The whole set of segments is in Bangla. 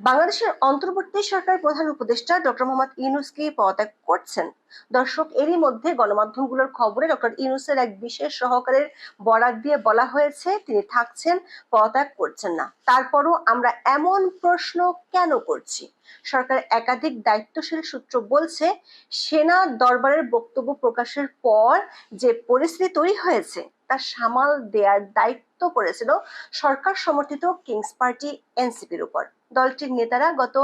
বাংলাদেশের অন্তর্বর্তী সরকার প্রধান উপদেষ্টা ডক্টর মোহাম্মদ ইউনুসকে পদত্যাগ করছেন। দর্শক, এরই মধ্যে গণমাধ্যমগুলোর খবরে ডক্টর ইউনুসের এক বিশেষ সহকারের বরাত দিয়ে বলা হয়েছে, তিনি থাকছেন, পদত্যাগ করছেন না। তারপরও আমরা এমন প্রশ্ন কেন করছি? সরকার একাধিক দায়িত্বশীল সূত্র বলছে, সেনা দরবারের বক্তব্য প্রকাশের পর যে পরিস্থিতি তৈরি হয়েছে, তা সামাল দেওয়ার দায়িত্ব পড়েছিল সরকার সমর্থিত কিংস পার্টি এনসিপির উপর। দলটির নেতারা গত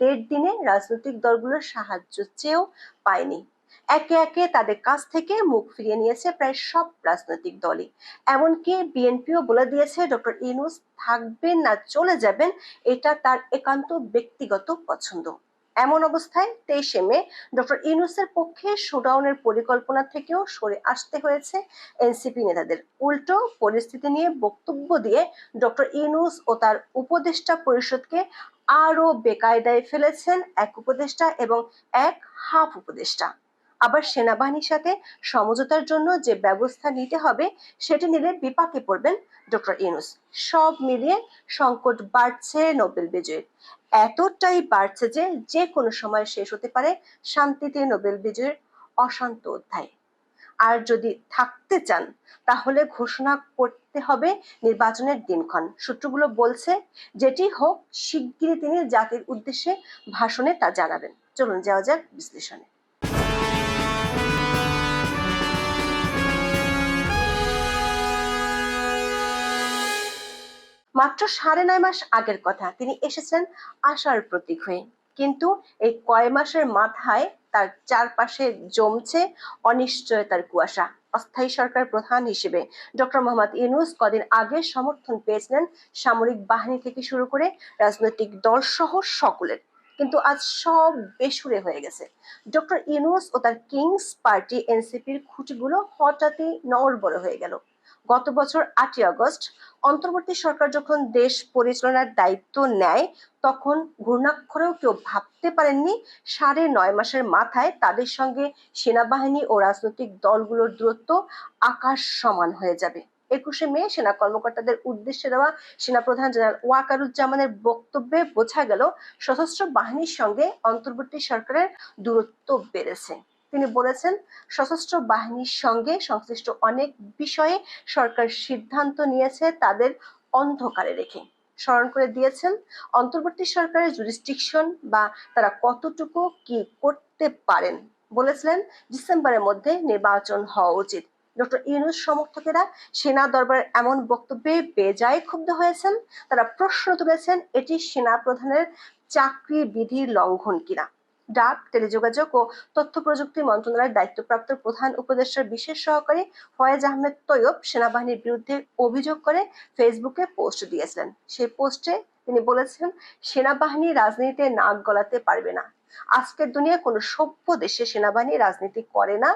দেড় দিনে রাজনৈতিক দলগুলোর সাহায্য চেয়েও পায়নি। একে একে তাদের কাছ থেকে মুখ ফিরিয়ে নিয়েছে প্রায় সব রাজনৈতিক দলই। এমনকি বিএনপিও বলে দিয়েছে, ডক্টর ইনুস থাকবেন না, চলে যাবেন। এটা তার একান্ত ব্যক্তিগত পছন্দ। এমন অবস্থায় তেইশে মে ডক্টর ইউনুসের পক্ষে শোডাউনের পরিকল্পনা থেকেও সরে আসতে হয়েছে এনসিপি নেতাদের। উল্টো পরিস্থিতি নিয়ে বক্তব্য দিয়ে ডক্টর ইউনুস ও তার উপদেষ্টা পরিষদকে আরও বেকায়দায় ফেলেছেন এক উপদেষ্টা এবং এক হাফ উপদেষ্টা। আবার সেনাবাহিনীর সাথে সমঝোতার জন্য যে ব্যবস্থা নিতে হবে, সেটি নিলে বিপাকে পড়বেন ডক্টর ইউনুস। সব মিলিয়ে সংকট বাড়ছে নোবেল বিজয়ের। এতটাই বাড়ছে যে যে কোনো সময় শেষ হতে পারে শান্তিতে নোবেল বিজয়ের অশান্ত অধ্যায়। আর যদি থাকতে চান, তাহলে ঘোষণা করতে হবে নির্বাচনের দিনক্ষণ। সূত্রগুলো বলছে, যেটি হোক, শিগগিরই তিনি জাতির উদ্দেশ্যে ভাষণে তা জানাবেন। চলুন যাওয়া যাক বিশ্লেষণে। মাত্র সাড়ে নয় মাস আগের কথা। তিনি এসেছেন আশার প্রতীক হয়ে। কিন্তু এই কয় মাসের মাথায় তার চারপাশে জমছে অনিশ্চয়তার কুয়াশা। অস্থায়ী সরকার প্রধান হিসেবে ডক্টর মোহাম্মদ ইউনুস কদিন আগে সমর্থন পেয়েছিলেন সামরিক বাহিনী থেকে শুরু করে রাজনৈতিক দল সহ সকলের। কিন্তু আজ সব বেসুরে হয়ে গেছে। ডক্টর ইউনুস ও তার কিংস পার্টি এনসিপির খুঁটিগুলো হঠাৎই নড়বড় হয়ে গেল। গত বছর আটই আগস্ট, অন্তর্বর্তী সরকার যখন দেশ পরিচালনার দায়িত্ব নেয়, তখন ঘূর্ণাক্ষরেও কেউ ভাবতে পারেননি সাড়ে নয় মাসের মাথায় তাদের সঙ্গে সেনাবাহিনী ও রাজনৈতিক দলগুলোর দূরত্ব আকাশ সমান হয়ে যাবে। একুশে মে সেনা কর্মকর্তাদের উদ্দেশ্যে দেওয়া সেনাপ্রধান জেনারেল ওয়াকারুজ্জামানের বক্তব্যে বোঝা গেল সশস্ত্র বাহিনীর সঙ্গে অন্তর্বর্তী সরকারের দূরত্ব বেড়েছে। তিনি বলেছেন, সশস্ত্র বাহিনীর সঙ্গে সংশ্লিষ্ট অনেক বিষয়ে সরকার সিদ্ধান্ত নিয়েছে তাদের অন্ধকারে রেখে। স্মরণ করে দিয়েছেন, অন্তর্বর্তী সরকারের জুরিস্টিকশন বা তারা কতটুকু কি করতে পারেন বলেছিলেন, ডিসেম্বরের মধ্যে নির্বাচন হওয়া উচিত। ডক্টর ইউনুস সমর্থকেরা সেনা দরবারের এমন বক্তব্যে বেজায় ক্ষুব্ধ হয়েছেন, তারা প্রশ্ন তুলেছেন, এটি সেনা প্রধানের চাকরি বিধির লঙ্ঘন কিনা। ডাক, টেলিযোগাযোগ ও তথ্য প্রযুক্তি মন্ত্রণালয়ের দায়িত্বপ্রাপ্ত প্রধান উপদেষ্টার বিশেষ সহকারী ফয়েজ আহমেদ তৈয়ব সেনাবাহিনীর বিরুদ্ধে অভিযোগ করে ফেসবুকে পোস্ট দিয়েছিলেন। সেই পোস্টে তিনি বলেছেন, সেনাবাহিনী রাজনীতিতে নাক গলাতে পারবে না। আজকের দুনিয়ায় কোনো সভ্য দেশে সেনাবাহিনী রাজনীতি করে না।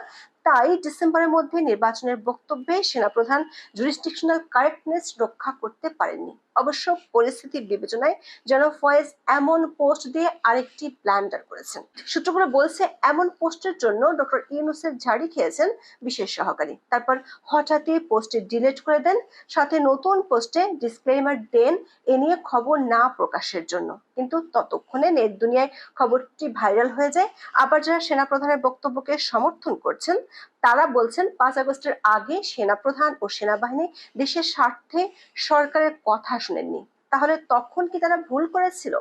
তাই ডিসেম্বরের মধ্যে নির্বাচনের বক্তব্যে সেনাপ্রধান জুরিস্টিকশনাল কারেক্টনেস রক্ষা করতে পারেননি। অবশ্য পরিস্থিতি বিবেচনায় যেন ফয়েজ এমন পোস্ট দিয়ে আরেকটি ব্ল্যান্ডার করেছেন। সূত্রগুলো বলছে, এমন পোস্টের জন্য ডক্টর ইউনুসের ঝাড়ি খেয়েছেন বিশেষ সহকারী। তারপর হঠাৎই পোস্টে ডিলিট করে দেন, সাথে নতুন পোস্টে ডিসক্লেমার দেন, এ নিয়ে খবর না প্রকাশের জন্য। কিন্তু ততক্ষণে নেট দুনিয়ায় খবরটি ভাইরাল হয়ে যায়। আবার যারা সেনাপ্রধানের বক্তব্যকে সমর্থন করছেন, তারা বলছেন, পাঁচ আগস্টের আগে সেনাপ্রধান ও সেনাবাহিনী দেশের স্বার্থে সরকারের কথা শুনেননি। তাহলে তখন কি তারা ভুল করেছিল?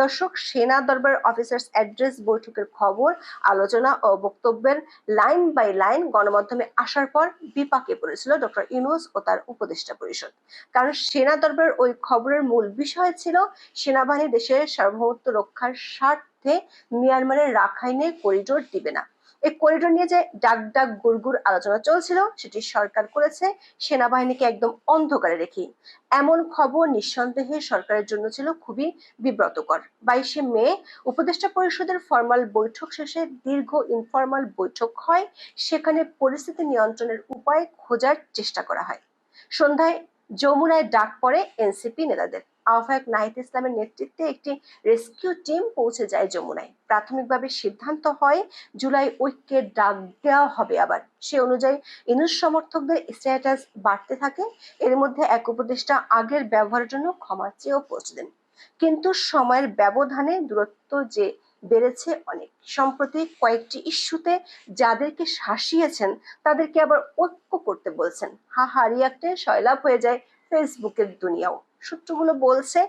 দর্শক, সেনা দরবার অফিসার্স অ্যাড্রেস, বৈঠকের খবর, আলোচনা ও বক্তব্যের লাইন বাই লাইন গণমাধ্যমে আসার পর বিপাকে পড়েছিল ডক্টর ইউনুস ও তার উপদেষ্টা পরিষদ। কারণ সেনা দরবার ওই খবরের মূল বিষয় ছিল সেনাবাহিনী দেশের সার্বভৌমত্ব রক্ষার স্বার্থে মিয়ানমারের রাখাইনে করিডোর দিবে না। এই করিডোর নিয়ে যে ডাক ডাক গুড়গুড় আলোচনা চলছিল, সেটি সরকার করেছে সেনাবাহিনীকে একদম অন্ধকারে রেখে এমন খবর নিঃসন্দেহে সরকারের জন্য ছিল খুবই বিব্রতকর। বাইশে মে, উপদেষ্টা পরিষদের ফরমাল বৈঠক শেষে দীর্ঘ ইনফরমাল বৈঠক হয়, সেখানে পরিস্থিতি নিয়ন্ত্রণের উপায় খোঁজার চেষ্টা করা হয়। সন্ধ্যায় যমুনায় ডাক পড়ে এনসিপি নেতাদের। আহ্বায়ক নাহিদ ইসলামের নেতৃত্বে একটি রেস্কিউ টিম পৌঁছে যায় যমুনায়। প্রাথমিকভাবে সিদ্ধান্ত হয়, জুলাই ঐক্যের ডাক দেওয়া হবে আবার। সে অনুযায়ী ইনুস সমর্থকদের স্ট্যাটাস বাড়তে থাকে। এর মধ্যে এক উপদেষ্টা আগের ব্যবহারের জন্য ক্ষমা চেয়েও পৌঁছে দেন। কিন্তু সময়ের ব্যবধানে দূরত্ব যে বেড়েছে অনেক। সম্প্রতি কয়েকটি ইস্যুতে যাদেরকে শাসিয়েছেন, তাদেরকে আবার ঐক্য করতে বলছেন। হা হা রিয়াক্টে সয়লাভ হয়ে যায় ফেসবুকের দুনিয়াও। সূত্রগুলো বলছে,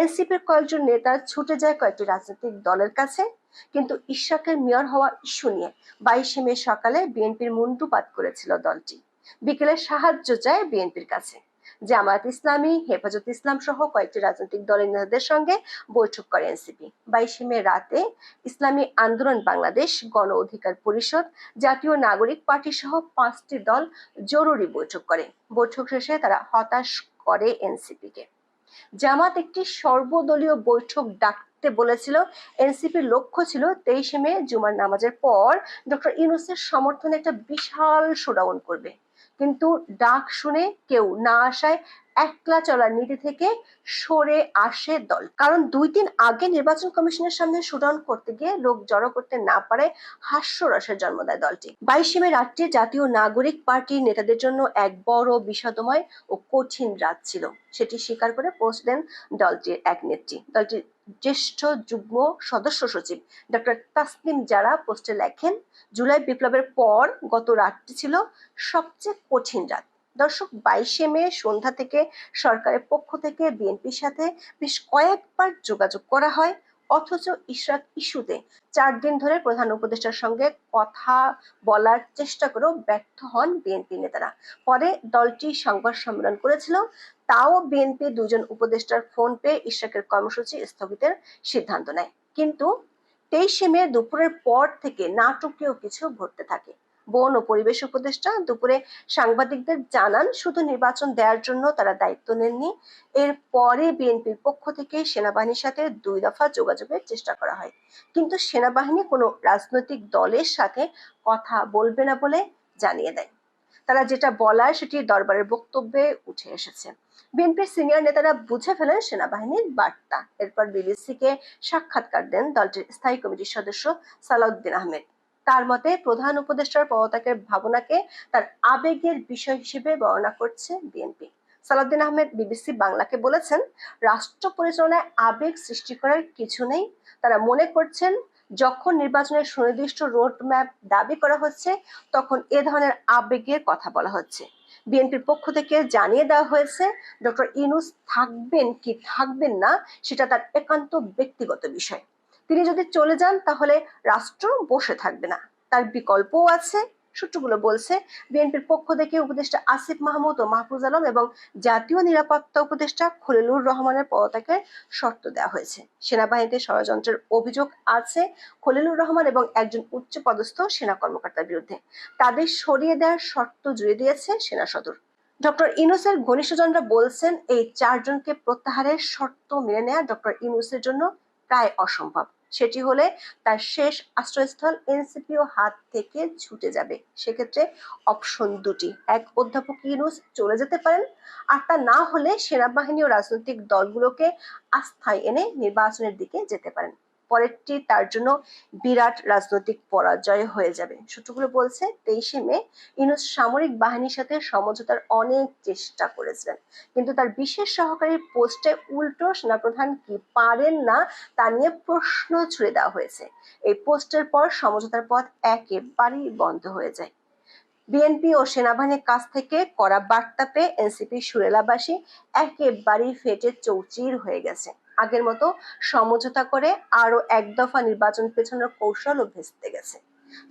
এনসিপির কয়েকজন নেতা ছুটে যায় কয়েকটি রাজনৈতিক দলের কাছে। কিন্তু ইশাকের মেয়র হওয়া ইস্যু নিয়ে বাইশে মে সকালে বিএনপির মুন্ডুপাত করেছিল দলটি। বিকেলে সাহায্য চায় বিএনপির কাছে। জামায়াত ইসলামী, হেফাজত ইসলাম সহ কয়েকটি রাজনৈতিক দলের নেতাদের সঙ্গে বৈঠক করে এনসিপি। বাইশে মে রাতে ইসলামী আন্দোলন বাংলাদেশ গণ অধিকার পরিষদ জাতীয় নাগরিক পার্টি সহ পাঁচটি দল জরুরি বৈঠক করে। বৈঠক শেষে তারা হতাশ করে এনসিপি কে জামাত একটি সর্বদলীয় বৈঠক ডাকতে বলেছিল। এনসিপির লক্ষ্য ছিল তেইশে মে জুমার নামাজের পর ডক্টর ইউনুসের সমর্থনে একটা বিশাল শোডাউন করবে। কিন্তু ডাক শুনে কেউ না আসায় একলা চলার নীতি থেকে সরে আসে দল। কারণ দুই দিন আগে নির্বাচন কমিশনের সামনে শোডাউন করতে গিয়ে লোক জড়ো করতে না পারে, হাস্যরসের জন্ম দেয় দলটি। বাইশে মে রাতটি জাতীয় নাগরিক পার্টির নেতাদের জন্য এক বড় বিষাদময় ও কঠিন রাত ছিল। সেটি স্বীকার করে পোস্ট দেন দলটির এক নেত্রী। দলটির জ্যেষ্ঠ যুগ্ম সদস্য সচিব ডক্টর তাসনিম যারা পোস্টে লেখেন, জুলাই বিপ্লবের পর গত রাতটি ছিল সবচেয়ে কঠিন রাত। দর্শক, বাইশে মে সন্ধ্যা থেকে সরকারের পক্ষ থেকে বিএনপির সাথে বেশ কয়েকবার যোগাযোগ করা হয়, অথচ ইশরাক ইস্যুতে চার দিন ধরে প্রধান উপদেষ্টার সঙ্গে কথা বলার চেষ্টা করেও ব্যর্থ হন বিএনপি নেতারা। পরে দলটি সংবাদ সম্মেলন করেছিল, তাও বিএনপি দুজন উপদেষ্টার ফোন পেয়ে ইশরাকের কর্মসূচি স্থগিতের সিদ্ধান্ত নেয়। কিন্তু তেইশে মে দুপুরের পর থেকে নাটকীয় কিছু ঘটতে থাকে। বন ও পরিবেশ উপদেষ্টা দুপুরে সাংবাদিকদের জানান, শুধু নির্বাচন দেওয়ার জন্য তারা দায়িত্ব নেননি। এর পরে বিএনপির পক্ষ থেকে সেনাবাহিনীর সাথে দুই দফা যোগাযোগের চেষ্টা করা হয়। কিন্তু সেনাবাহিনী কোনো রাজনৈতিক দলের সাথে কথা বলবে না বলে জানিয়ে দেয়। তারা যেটা বলার সেটি দরবারের বক্তব্যে উঠে এসেছে। বিএনপির সিনিয়র নেতারা বুঝে ফেলেন সেনাবাহিনীর বার্তা। এরপর বিবিসিকে সাক্ষাৎকার দেন দলটির স্থায়ী কমিটির সদস্য সালাউদ্দিন আহমেদ। তার মতে প্রধান উপদেষ্টার পদত্যাগের ভাবনাকে তার আবেগের বিষয় হিসেবে বর্ণনা করছে বিএনপি। সালাউদ্দিন আহমেদ, বিবিসি বাংলাকে বলেছেন, রাষ্ট্র পরিচালনায় আবেগ সৃষ্টি করার কিছু নেই। তারা মনে করছেন, যখন নির্বাচনের সুনির্দিষ্ট রোড ম্যাপ দাবি করা হচ্ছে, তখন এ ধরনের আবেগের কথা বলা হচ্ছে। বিএনপির পক্ষ থেকে জানিয়ে দেওয়া হয়েছে, ডক্টর ইনুস থাকবেন কি থাকবেন না, সেটা তার একান্ত ব্যক্তিগত বিষয়। তিনি যদি চলে যান, তাহলে রাষ্ট্র বসে থাকবে না। তার বিকল্পও আছে। সূত্রগুলো বলছে, বিএনপির পক্ষ থেকে উপদেষ্টা আসিফ মাহমুদ ও মাহফুজ আলম এবং জাতীয় নিরাপত্তা উপদেষ্টা খলিলুর রহমানের পদত্যাগের শর্ত দেওয়া হয়েছে। সেনাবাহিনীতে ষড়যন্ত্রের অভিযোগ আছে খলিলুর রহমান এবং একজন উচ্চ পদস্থ সেনা কর্মকর্তার বিরুদ্ধে। তাদের সরিয়ে দেওয়ার শর্ত জুড়ে দিয়েছে সেনা সদর। ডক্টর ইনুসের ঘনিষ্ঠজনরা বলছেন, এই চারজনকে প্রত্যাহারের শর্ত মেনে নেওয়া ডক্টর ইনুসের জন্য প্রায় অসম্ভব। সেটি হলে তার শেষ আশ্রয়স্থল এনসিপিও হাত থেকে ছুটে যাবে। সেক্ষেত্রে অপশন দুটি। এক, অধ্যাপক ইউনুস চলে যেতে পারেন, আর তা না হলে সেনাবাহিনী ও রাজনৈতিক দলগুলোকে আস্থায় এনে নির্বাচনের দিকে যেতে পারেন। পরেরটি তার জন্য বিরাট রাজনৈতিক পরাজয় হয়ে যাবে। সূত্রগুলো বলছে, তেইশে মে ইনুস সামরিক বাহিনীর সাথে সমঝোতার অনেক চেষ্টা করেছিলেন। কিন্তু তার বিশেষ সহকারী পোস্টে উল্টো সেনাপ্রধান কি পারেন না, তা নিয়ে প্রশ্ন ছুড়ে দেওয়া হয়েছে। এই পোস্টের পর সমঝোতার পথ একেবারেই বন্ধ হয়ে যায়। বিএনপি ও সেনাবাহিনীর কাছ থেকে করা বার্তা পেয়ে এনসিপি সুরেলাবাসী একেবারেই ফেটে চৌচির হয়ে গেছে। আগের মতো সমঝোতা করে আরও এক দফা নির্বাচন পেছনের কৌশলও ভেস্তে গেছে।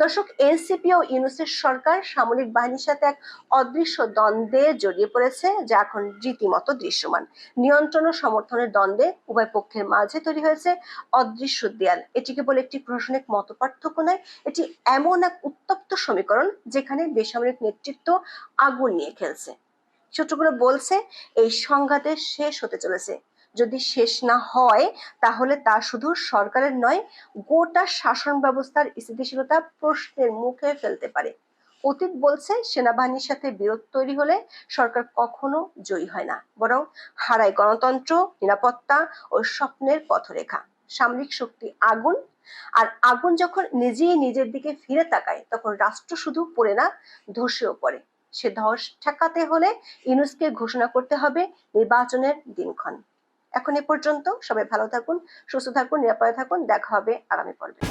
দর্শক, এনসিপি ও ইউনুসের সরকার সামরিক বাহিনীর সাথে এক অদৃশ্য দ্বন্দ্বে জড়িয়ে পড়েছে, যা এখন রীতিমতো দৃশ্যমান। নিয়ন্ত্রণ ও সমর্থনের দ্বন্দ্বে উভয় পক্ষের মাঝে তৈরি হয়েছে অদৃশ্য দেয়াল। এটিকে বলে একটি প্রশাসনিক মত পার্থক্য নয়, এটি এমন এক উত্তপ্ত সমীকরণ যেখানে বেসামরিক নেতৃত্ব আগুন নিয়ে খেলছে। সূত্রগুলো বলছে, এই সংঘাতে শেষ হতে চলেছে। যদি শেষ না হয়, তাহলে তা শুধু সরকারের নয়, গোটা শাসন ব্যবস্থার স্থিতিশীলতা প্রশ্নের মুখে ফেলতে পারে। অতীত বলছে, সেনাবাহিনীর সাথে বিরোধ তৈরি হলে সরকার কখনো জয়ী হয় না, বরং হারায় গণতন্ত্র, নিরাপত্তা ও স্বপ্নের পথরেখা। সামরিক শক্তি আগুন, আর আগুন যখন নিজেই নিজের দিকে ফিরে তাকায়, তখন রাষ্ট্র শুধু পড়ে না, ধসেও পড়ে। সে ধস ঠেকাতে হলে ইউনুসকে ঘোষণা করতে হবে নির্বাচনের দিনক্ষণ। এখন এ পর্যন্ত সবাই ভালো থাকুন সুস্থ থাকুন নিরাপদে থাকুন। দেখা হবে আগামী পর্বে।